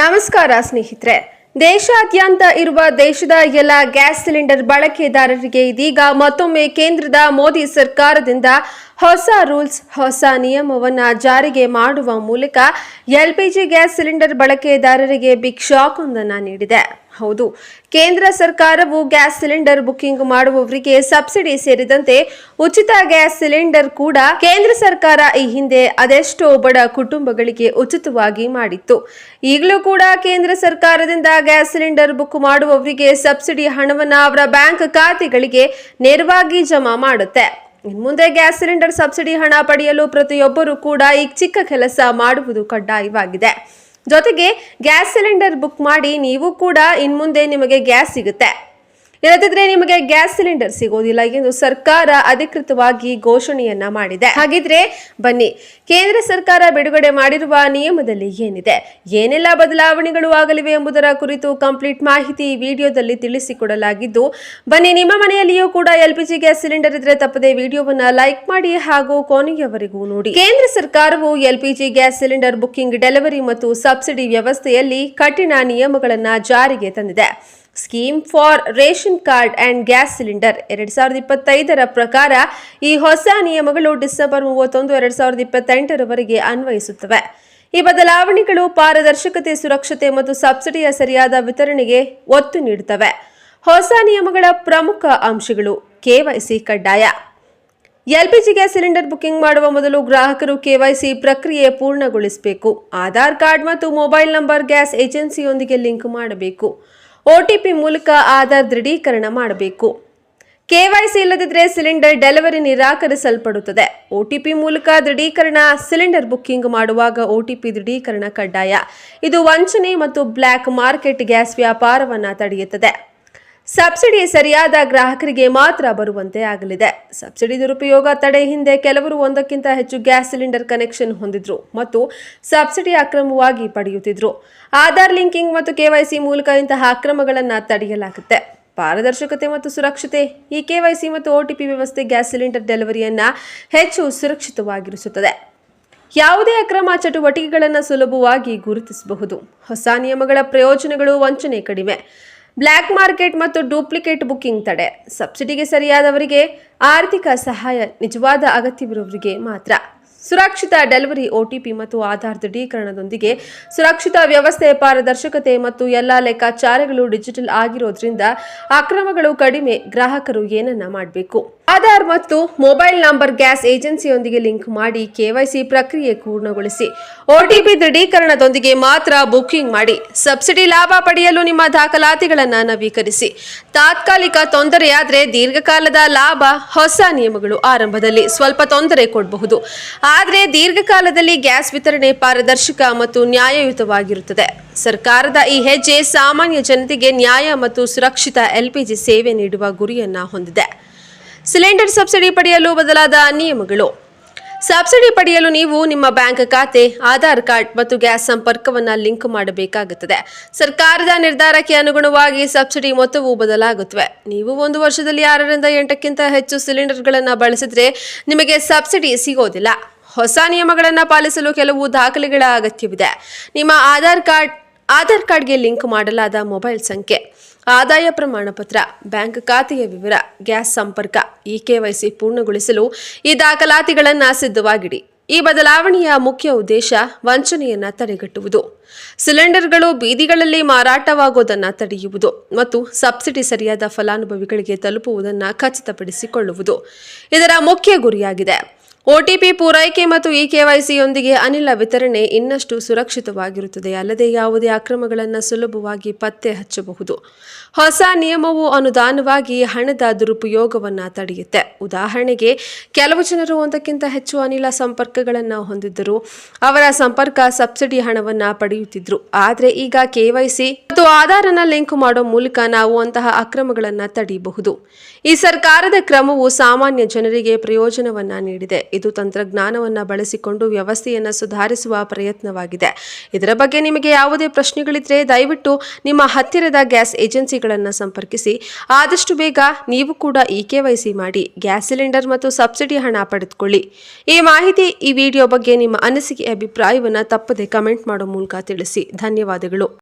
ನಮಸ್ಕಾರ ಸ್ನೇಹಿತರೆ. ದೇಶಾದ್ಯಂತ ಇರುವ ದೇಶದ ಎಲ್ಲ ಗ್ಯಾಸ್ ಸಿಲಿಂಡರ್ ಬಳಕೆದಾರರಿಗೆ ಇದೀಗ ಮತ್ತೊಮ್ಮೆ ಕೇಂದ್ರದ ಮೋದಿ ಸರ್ಕಾರದಿಂದ ಹೊಸ ರೂಲ್ಸ್, ಹೊಸ ನಿಯಮವನ್ನು ಜಾರಿಗೆ ಮಾಡುವ ಮೂಲಕ ಎಲ್ಪಿಜಿ ಗ್ಯಾಸ್ ಸಿಲಿಂಡರ್ ಬಳಕೆದಾರರಿಗೆ ಬಿಗ್ ಶಾಕ್ ಒಂದನ್ನು ನೀಡಿದೆ. ಹೌದು. ಕೇಂದ್ರ ಸರ್ಕಾರವು ಗ್ಯಾಸ್ ಸಿಲಿಂಡರ್ ಬುಕಿಂಗ್ ಮಾಡುವವರಿಗೆ ಸಬ್ಸಿಡಿ ಸೇರಿದಂತೆ ಉಚಿತ ಗ್ಯಾಸ್ ಸಿಲಿಂಡರ್ ಕೂಡ ಕೇಂದ್ರ ಸರ್ಕಾರ ಈ ಹಿಂದೆ ಅದೆಷ್ಟೋ ಬಡ ಕುಟುಂಬಗಳಿಗೆ ಉಚಿತವಾಗಿ ಮಾಡಿತ್ತು. ಈಗಲೂ ಕೂಡ ಕೇಂದ್ರ ಸರ್ಕಾರದಿಂದ ಗ್ಯಾಸ್ ಸಿಲಿಂಡರ್ ಬುಕ್ ಮಾಡುವವರಿಗೆ ಸಬ್ಸಿಡಿ ಹಣವನ್ನು ಅವರ ಬ್ಯಾಂಕ್ ಖಾತೆಗಳಿಗೆ ನೇರವಾಗಿ ಜಮಾ ಮಾಡುತ್ತೆ. ಮುಂದೆ ಗ್ಯಾಸ್ ಸಿಲಿಂಡರ್ ಸಬ್ಸಿಡಿ ಹಣ ಪಡೆಯಲು ಪ್ರತಿಯೊಬ್ಬರೂ ಕೂಡ ಈ ಚಿಕ್ಕ ಕೆಲಸ ಮಾಡುವುದು ಕಡ್ಡಾಯವಾಗಿದೆ. ಜೊತೆಗೆ ಗ್ಯಾಸ್ ಸಿಲಿಂಡರ್ ಬುಕ್ ಮಾಡಿ ನೀವು ಕೂಡ ಇನ್ಮುಂದೆ ನಿಮಗೆ ಗ್ಯಾಸ್ ಸಿಗುತ್ತೆ. ಇಲ್ಲದಿದ್ರೆ ನಿಮಗೆ ಗ್ಯಾಸ್ ಸಿಲಿಂಡರ್ ಸಿಗೋದಿಲ್ಲ ಎಂದು ಸರ್ಕಾರ ಅಧಿಕೃತವಾಗಿ ಘೋಷಣೆಯನ್ನ ಮಾಡಿದೆ. ಹಾಗಿದ್ರೆ ಬನ್ನಿ, ಕೇಂದ್ರ ಸರ್ಕಾರ ಬಿಡುಗಡೆ ಮಾಡಿರುವ ನಿಯಮದಲ್ಲಿ ಏನಿದೆ? ಏನೆಲ್ಲ ಬದಲಾವಣೆಗಳು ಆಗಲಿವೆ ಎಂಬುದರ ಕುರಿತು ಕಂಪ್ಲೀಟ್ ಮಾಹಿತಿ ಈ ವಿಡಿಯೋದಲ್ಲಿ ತಿಳಿಸಿಕೊಡಲಾಗಿದ್ದು, ಬನ್ನಿ, ನಿಮ್ಮ ಮನೆಯಲ್ಲಿಯೂ ಕೂಡ ಎಲ್ಪಿಜಿ ಗ್ಯಾಸ್ ಸಿಲಿಂಡರ್ ಇದ್ರೆ ತಪ್ಪದೆ ವಿಡಿಯೋವನ್ನ ಲೈಕ್ ಮಾಡಿ ಹಾಗೂ ಕೊನೆಯವರೆಗೂ ನೋಡಿ. ಕೇಂದ್ರ ಸರ್ಕಾರವು LPG gas cylinder booking, delivery ಮತ್ತು ಸಬ್ಸಿಡಿ ವ್ಯವಸ್ಥೆಯಲ್ಲಿ ಕಠಿಣ ನಿಯಮಗಳನ್ನು ಜಾರಿಗೆ ತಂದಿದೆ. Scheme for ration card and gas cylinder. ಎರಡ್ ಸಾವಿರದ ಇಪ್ಪತ್ತೈದರ ಪ್ರಕಾರ ಈ ಹೊಸ ನಿಯಮಗಳು ಡಿಸೆಂಬರ್ ಮೂವತ್ತೊಂದು, ಎರಡ್ ಸಾವಿರದ ಇಪ್ಪತ್ತೆಂಟರವರೆಗೆ ಅನ್ವಯಿಸುತ್ತವೆ. ಈ ಬದಲಾವಣೆಗಳು ಪಾರದರ್ಶಕತೆ, ಸುರಕ್ಷತೆ ಮತ್ತು ಸಬ್ಸಿಡಿಯ ಸರಿಯಾದ ವಿತರಣೆಗೆ ಒತ್ತು ನೀಡುತ್ತವೆ. ಹೊಸ ನಿಯಮಗಳ ಪ್ರಮುಖ ಅಂಶಗಳು ಕೆವೈಸಿ ಕಡ್ಡಾಯ. ಎಲ್ಪಿಜಿ ಗ್ಯಾಸ್ ಸಿಲಿಂಡರ್ ಬುಕಿಂಗ್ ಮಾಡುವ ಮೊದಲು ಗ್ರಾಹಕರು ಕೆವೈಸಿ ಪ್ರಕ್ರಿಯೆ ಪೂರ್ಣಗೊಳಿಸಬೇಕು. ಆಧಾರ್ ಕಾರ್ಡ್ ಮತ್ತು ಮೊಬೈಲ್ ನಂಬರ್ ಗ್ಯಾಸ್ ಏಜೆನ್ಸಿಯೊಂದಿಗೆ ಲಿಂಕ್ ಮಾಡಬೇಕು. ಒಟಿಪಿ ಮೂಲಕ ಆಧಾರ್ ದೃಢೀಕರಣ ಮಾಡಬೇಕು. ಕೆವೈಸಿ ಇಲ್ಲದಿದ್ದರೆ ಸಿಲಿಂಡರ್ ಡೆಲಿವರಿ ನಿರಾಕರಿಸಲ್ಪಡುತ್ತದೆ. ಒಟಿಪಿ ಮೂಲಕ ದೃಢೀಕರಣ, ಸಿಲಿಂಡರ್ ಬುಕ್ಕಿಂಗ್ ಮಾಡುವಾಗ ಒಟಿಪಿ ದೃಢೀಕರಣ ಕಡ್ಡಾಯ. ಇದು ವಂಚನೆ ಮತ್ತು ಬ್ಲ್ಯಾಕ್ ಮಾರ್ಕೆಟ್ ಗ್ಯಾಸ್ ವ್ಯಾಪಾರವನ್ನು ತಡೆಯುತ್ತದೆ. ಸಬ್ಸಿಡಿ ಸರಿಯಾದ ಗ್ರಾಹಕರಿಗೆ ಮಾತ್ರ ಬರುವಂತೆ ಆಗಲಿದೆ. ಸಬ್ಸಿಡಿ ದುರುಪಯೋಗ ತಡೆ ಹಿಂದೆ ಕೆಲವರು ಒಂದಕ್ಕಿಂತ ಹೆಚ್ಚು ಗ್ಯಾಸ್ ಸಿಲಿಂಡರ್ ಕನೆಕ್ಷನ್ ಹೊಂದಿದ್ರು ಮತ್ತು ಸಬ್ಸಿಡಿ ಅಕ್ರಮವಾಗಿ ಪಡೆಯುತ್ತಿದ್ರು. ಆಧಾರ್ ಲಿಂಕಿಂಗ್ ಮತ್ತು ಕೆವೈಸಿ ಮೂಲಕ ಇಂತಹ ಅಕ್ರಮಗಳನ್ನು ತಡೆಯಲಾಗುತ್ತೆ. ಪಾರದರ್ಶಕತೆ ಮತ್ತು ಸುರಕ್ಷತೆ ಈ ಕೆವೈಸಿ ಮತ್ತು ಒಟಿಪಿ ವ್ಯವಸ್ಥೆ ಗ್ಯಾಸ್ ಸಿಲಿಂಡರ್ ಡೆಲಿವರಿಯನ್ನು ಹೆಚ್ಚು ಸುರಕ್ಷಿತವಾಗಿರಿಸುತ್ತದೆ. ಯಾವುದೇ ಅಕ್ರಮ ಚಟುವಟಿಕೆಗಳನ್ನು ಸುಲಭವಾಗಿ ಗುರುತಿಸಬಹುದು. ಹೊಸ ನಿಯಮಗಳ ಪ್ರಯೋಜನಗಳು ವಂಚನೆ ಕಡಿಮೆ. ಬ್ಲ್ಯಾಕ್ ಮಾರ್ಕೆಟ್ ಮತ್ತು ಡೂಪ್ಲಿಕೇಟ್ ಬುಕಿಂಗ್ ತಡೆ. ಸಬ್ಸಿಡಿಗೆ ಸರಿಯಾದವರಿಗೆ ಆರ್ಥಿಕ ಸಹಾಯ, ನಿಜವಾದ ಅಗತ್ಯವಿರುವವರಿಗೆ ಮಾತ್ರ. ಸುರಕ್ಷಿತ ಡೆಲಿವರಿ ಒಟಿಪಿ ಮತ್ತು ಆಧಾರ್ ದೃಢೀಕರಣದೊಂದಿಗೆ ಸುರಕ್ಷಿತ ವ್ಯವಸ್ಥೆ, ಪಾರದರ್ಶಕತೆ ಮತ್ತು ಎಲ್ಲ ಲೆಕ್ಕಾಚಾರಗಳು ಡಿಜಿಟಲ್ ಆಗಿರೋದ್ರಿಂದ ಅಕ್ರಮಗಳು ಕಡಿಮೆ, ಗ್ರಾಹಕರು ಏನನ್ನ ಮಾಡಬೇಕು? ಆಧಾರ್ ಮತ್ತು ಮೊಬೈಲ್ ನಂಬರ್ ಗ್ಯಾಸ್ ಏಜೆನ್ಸಿಯೊಂದಿಗೆ ಲಿಂಕ್ ಮಾಡಿ ಕೆವೈಸಿ ಪ್ರಕ್ರಿಯೆ ಪೂರ್ಣಗೊಳಿಸಿ. ಒಟಿಪಿ ದೃಢೀಕರಣದೊಂದಿಗೆ ಮಾತ್ರ ಬುಕಿಂಗ್ ಮಾಡಿ. ಸಬ್ಸಿಡಿ ಲಾಭ ಪಡೆಯಲು ನಿಮ್ಮ ದಾಖಲಾತಿಗಳನ್ನು ನವೀಕರಿಸಿ. ತಾತ್ಕಾಲಿಕ ತೊಂದರೆಯಾದರೆ ದೀರ್ಘಕಾಲದ ಲಾಭ ಹೊಸ ನಿಯಮಗಳು ಆರಂಭದಲ್ಲಿ ಸ್ವಲ್ಪ ತೊಂದರೆ ಕೊಡಬಹುದು. ಆದರೆ ದೀರ್ಘಕಾಲದಲ್ಲಿ ಗ್ಯಾಸ್ ವಿತರಣೆ ಪಾರದರ್ಶಕ ಮತ್ತು ನ್ಯಾಯಯುತವಾಗಿರುತ್ತದೆ. ಸರ್ಕಾರದ ಈ ಹೆಜ್ಜೆ ಸಾಮಾನ್ಯ ಜನತೆಗೆ ನ್ಯಾಯ ಮತ್ತು ಸುರಕ್ಷಿತ ಎಲ್ಪಿಜಿ ಸೇವೆ ನೀಡುವ ಗುರಿಯನ್ನು ಹೊಂದಿದೆ. ಸಿಲಿಂಡರ್ ಸಬ್ಸಿಡಿ ಪಡೆಯಲು ಬದಲಾದ ನಿಯಮಗಳು. ಸಬ್ಸಿಡಿ ಪಡೆಯಲು ನೀವು ನಿಮ್ಮ ಬ್ಯಾಂಕ್ ಖಾತೆ, ಆಧಾರ್ ಕಾರ್ಡ್ ಮತ್ತು ಗ್ಯಾಸ್ ಸಂಪರ್ಕವನ್ನು ಲಿಂಕ್ ಮಾಡಬೇಕಾಗುತ್ತದೆ. ಸರ್ಕಾರದ ನಿರ್ಧಾರಕ್ಕೆ ಅನುಗುಣವಾಗಿ ಸಬ್ಸಿಡಿ ಮೊತ್ತವು ಬದಲಾಗುತ್ತವೆ. ನೀವು ಒಂದು ವರ್ಷದಲ್ಲಿ ಆರರಿಂದ ಎಂಟಕ್ಕಿಂತ ಹೆಚ್ಚು ಸಿಲಿಂಡರ್ಗಳನ್ನು ಬಳಸಿದ್ರೆ ನಿಮಗೆ ಸಬ್ಸಿಡಿ ಸಿಗೋದಿಲ್ಲ. ಹೊಸ ನಿಯಮಗಳನ್ನು ಪಾಲಿಸಲು ಕೆಲವು ದಾಖಲೆಗಳ ಅಗತ್ಯವಿದೆ. ನಿಮ್ಮ ಆಧಾರ್ ಕಾರ್ಡ್, ಆಧಾರ್ ಕಾರ್ಡ್ಗೆ ಲಿಂಕ್ ಮಾಡಲಾದ ಮೊಬೈಲ್ ಸಂಖ್ಯೆ. ಆದಾಯ ಪ್ರಮಾಣ ಪತ್ರ, ಬ್ಯಾಂಕ್ ಖಾತೆಯ ವಿವರ, ಗ್ಯಾಸ್ ಸಂಪರ್ಕ ಇ ಕೆವೈಸಿ ಪೂರ್ಣಗೊಳಿಸಲು ಈ ದಾಖಲಾತಿಗಳನ್ನು ಸಿದ್ಧವಾಗಿಡಿ. ಈ ಬದಲಾವಣೆಯ ಮುಖ್ಯ ಉದ್ದೇಶ ವಂಚನೆಯನ್ನು ತಡೆಗಟ್ಟುವುದು. ಸಿಲಿಂಡರ್ಗಳು ಬೀದಿಗಳಲ್ಲಿ ಮಾರಾಟವಾಗುವುದನ್ನು ತಡೆಯುವುದು ಮತ್ತು ಸಬ್ಸಿಡಿ ಸರಿಯಾದ ಫಲಾನುಭವಿಗಳಿಗೆ ತಲುಪುವುದನ್ನು ಖಚಿತಪಡಿಸಿಕೊಳ್ಳುವುದು ಇದರ ಮುಖ್ಯ ಗುರಿಯಾಗಿದೆ. ಒಟಿಪಿ ಪೂರೈಕೆ ಮತ್ತು ಇ ಕೆವೈಸಿಯೊಂದಿಗೆ ಅನಿಲ ವಿತರಣೆ ಇನ್ನಷ್ಟು ಸುರಕ್ಷಿತವಾಗಿರುತ್ತದೆ. ಅಲ್ಲದೆ ಯಾವುದೇ ಅಕ್ರಮಗಳನ್ನು ಸುಲಭವಾಗಿ ಪತ್ತೆ ಹಚ್ಚಬಹುದು. ಹೊಸ ನಿಯಮವು ಅನುದಾನವಾಗಿ ಹಣದ ದುರುಪಯೋಗವನ್ನು ತಡೆಯುತ್ತೆ. ಉದಾಹರಣೆಗೆ, ಕೆಲವು ಜನರು ಒಂದಕ್ಕಿಂತ ಹೆಚ್ಚು ಅನಿಲ ಸಂಪರ್ಕಗಳನ್ನು ಹೊಂದಿದ್ದರು. ಅವರ ಸಂಪರ್ಕ ಸಬ್ಸಿಡಿ ಹಣವನ್ನು ಪಡೆಯುತ್ತಿದ್ದರು ಆದರೆ ಈಗ ಕೆವೈಸಿ ಮತ್ತು ಆಧಾರನ ಲಿಂಕ್ ಮಾಡೋ ಮೂಲಕ ನಾವು ಅಂತಹ ಅಕ್ರಮಗಳನ್ನು ತಡೆಯಬಹುದು ಈ ಸರ್ಕಾರದ ಕ್ರಮವು ಸಾಮಾನ್ಯ ಜನರಿಗೆ ಪ್ರಯೋಜನವನ್ನ ನೀಡಿದೆ. ಇದು ತಂತ್ರಜ್ಞಾನವನ್ನ ಬಳಸಿಕೊಂಡು ವ್ಯವಸ್ಥೆಯನ್ನು ಸುಧಾರಿಸುವ ಪ್ರಯತ್ನವಾಗಿದೆ. ಇದರ ಬಗ್ಗೆ ನಿಮಗೆ ಯಾವುದೇ ಪ್ರಶ್ನೆಗಳಿದ್ರೆ ದಯವಿಟ್ಟು ನಿಮ್ಮ ಹತ್ತಿರದ ಗ್ಯಾಸ್ ಏಜೆನ್ಸಿಗಳನ್ನು ಸಂಪರ್ಕಿಸಿ. ಆದಷ್ಟು ಬೇಗ ನೀವು ಕೂಡ ಇ ಕೆ ಮಾಡಿ ಗ್ಯಾಸ್ ಸಿಲಿಂಡರ್ ಮತ್ತು ಸಬ್ಸಿಡಿ ಹಣ ಪಡೆದುಕೊಳ್ಳಿ. ಈ ಮಾಹಿತಿ, ಈ ವಿಡಿಯೋ ಬಗ್ಗೆ ನಿಮ್ಮ ಅನಿಸಿಕೆ, ಅಭಿಪ್ರಾಯವನ್ನು ತಪ್ಪದೆ ಕಮೆಂಟ್ ಮಾಡೋ ಮೂಲಕ ತಿಳಿಸಿ. ಧನ್ಯವಾದಗಳು.